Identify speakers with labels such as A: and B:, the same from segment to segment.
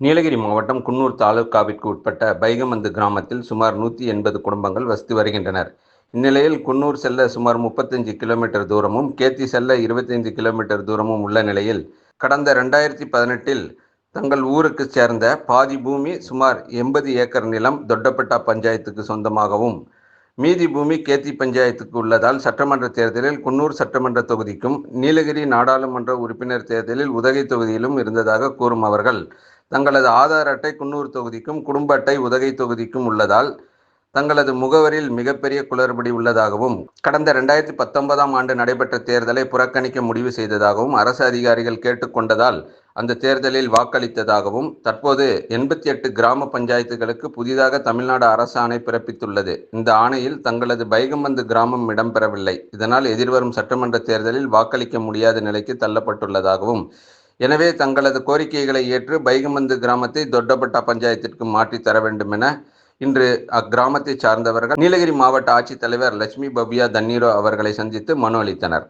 A: நீலகிரி மாவட்டம் குன்னூர் தாலுகாவிற்கு உட்பட்ட பைகமந்து கிராமத்தில் சுமார் நூற்றி எண்பது குடும்பங்கள் வசித்து வருகின்றனர். இந்நிலையில் குன்னூர் செல்ல சுமார் முப்பத்தஞ்சு கிலோமீட்டர் தூரமும் கேத்தி செல்ல இருபத்தைந்து கிலோமீட்டர் தூரமும் உள்ள நிலையில் கடந்த ரெண்டாயிரத்தி பதினெட்டில் தங்கள் ஊருக்கு சேர்ந்த பாதி பூமி சுமார் எண்பது ஏக்கர் நிலம் தொட்டப்பட்டா பஞ்சாயத்துக்கு சொந்தமாகவும் மீதி பூமி கேத்தி பஞ்சாயத்துக்கு உள்ளதால் சட்டமன்ற தேர்தலில் குன்னூர் சட்டமன்ற தொகுதிக்கும் நீலகிரி நாடாளுமன்ற உறுப்பினர் தேர்தலில் உதகை தொகுதியிலும் இருந்ததாக கூறும் அவர்கள் தங்களது ஆதார் அட்டை குன்னூர் தொகுதிக்கும் குடும்ப அட்டை உதகை தொகுதிக்கும் உள்ளதால் தங்களது முகவரியில் மிகப்பெரிய குளறுபடி உள்ளதாகவும் கடந்த ரெண்டாயிரத்தி பத்தொன்பதாம் ஆண்டு நடைபெற்ற தேர்தலை புறக்கணிக்க முடிவு செய்ததாகவும் அரசு அதிகாரிகள் கேட்டுக்கொண்டதால் அந்த தேர்தலில் வாக்களித்ததாகவும் தற்போது எண்பத்தி எட்டு கிராம பஞ்சாயத்துகளுக்கு புதிதாக தமிழ்நாடு அரசு ஆணை பிறப்பித்துள்ளது. இந்த ஆணையில் தங்களது பைகம்பந்து கிராமம் இடம்பெறவில்லை. இதனால் எதிர்வரும் சட்டமன்ற தேர்தலில் வாக்களிக்க முடியாத நிலைக்கு தள்ளப்பட்டுள்ளதாகவும் எனவே தங்களது கோரிக்கைகளை ஏற்று பைகமந்து கிராமத்தை தொட்டப்பட்டா பஞ்சாயத்திற்கு மாற்றி தர வேண்டும் என இன்று அக்கிராமத்தை சார்ந்தவர்கள் நீலகிரி மாவட்ட ஆட்சித்தலைவர் லட்சுமி பவ்யா தண்ணீரோ அவர்களை சந்தித்து மனு அளித்தனர்.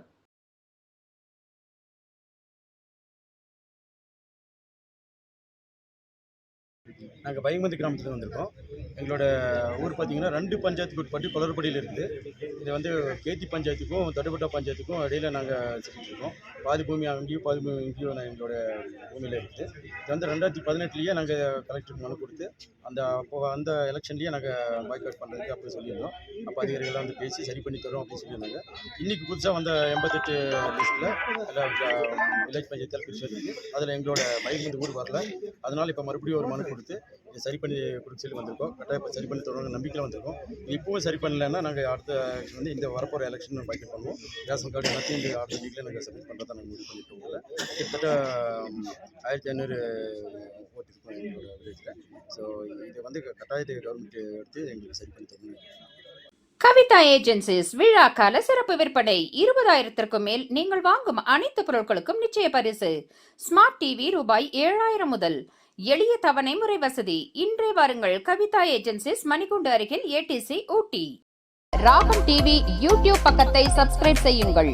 B: நாங்கள் பயமந்தி கிராமத்தில் வந்திருக்கோம். எங்களோட ஊர் பார்த்திங்கன்னா ரெண்டு பஞ்சாயத்துக்கு உட்பட்டு குளறுபடியில் இருக்குது இது வந்து கேத்தி பஞ்சாயத்துக்கும் தடுப்பட்டா பஞ்சாயத்துக்கும் இடையில நாங்கள் செஞ்சுருக்கோம் பாதி பூமி அங்கேயும் பாதி பூமி இங்கேயும் எங்களோட பூமியில் இருக்குது இது வந்து ரெண்டாயிரத்தி பதினெட்டுலேயே நாங்கள் கலெக்டருக்கு மனு கொடுத்து அந்த அப்போ அந்த எலெக்ஷன்லேயே நாங்கள் பாய்காட் பண்ணுறதுக்கு அப்படி சொல்லியிருந்தோம். அப்போ அதிகாரிகள்லாம் வந்து பேசி சரி பண்ணி தரோம் அப்படின்னு சொல்லியிருந்தாங்க. இன்றைக்கி புதுசாக வந்த எண்பத்தெட்டு லிஸ்ட்டில் வில்லேஜ் பஞ்சாயத்தில் பிரிச்சு இருக்குது அதில் எங்களோட பைக் வந்து ஊர் வரல. அதனால் இப்போ மறுபடியும் ஒரு மனு கொடுத்து சரி பண்ணி கொடுக்க சொல்லி வந்திருக்கோம். கரெக்டாக இப்போ சரி பண்ணி தருவாங்க நம்பிக்கையில் வந்திருக்கோம். இப்போவும் சரி பண்ணலைன்னா நாங்கள் அடுத்த வந்து இந்த வரப்போகிற எலெக்ஷன் பைக் பண்ணுவோம். ரேஷன் கார்டு எல்லாத்தையும் இந்த அடுத்த வீக்கில் நாங்கள் சப்மிட் பண்ணுறதா நாங்கள் முடிவு பண்ணிட்டு உங்களை கிட்டத்தட்ட ஆயிரத்தி ஐநூறு ஓட்டு எங்களோட வில்லேஜில் ஸோ இது வந்து கட்டாயத்தை கவர்மெண்ட் எடுத்து எங்களுக்கு சரி பண்ணி தரணும்
C: கவிதா ஏஜென்சிஸ் விழா கால சிறப்பு விற்பனை. இருபதாயிரத்திற்கும் மேல் நீங்கள் வாங்கும் அனைத்து பொருட்களுக்கும் நிச்சய பரிசு. ஸ்மார்ட் டிவி ரூபாய் ஏழாயிரம் முதல். எளிய தவணை முறை வசதி. இன்றே வாருங்கள் கவிதா ஏஜென்சிஸ் மணிகுண்டு அருகில் ஏடிசி ஊட்டி. ராகம் டிவி யூடியூப் பக்கத்தை சப்ஸ்கிரைப் செய்யுங்கள்.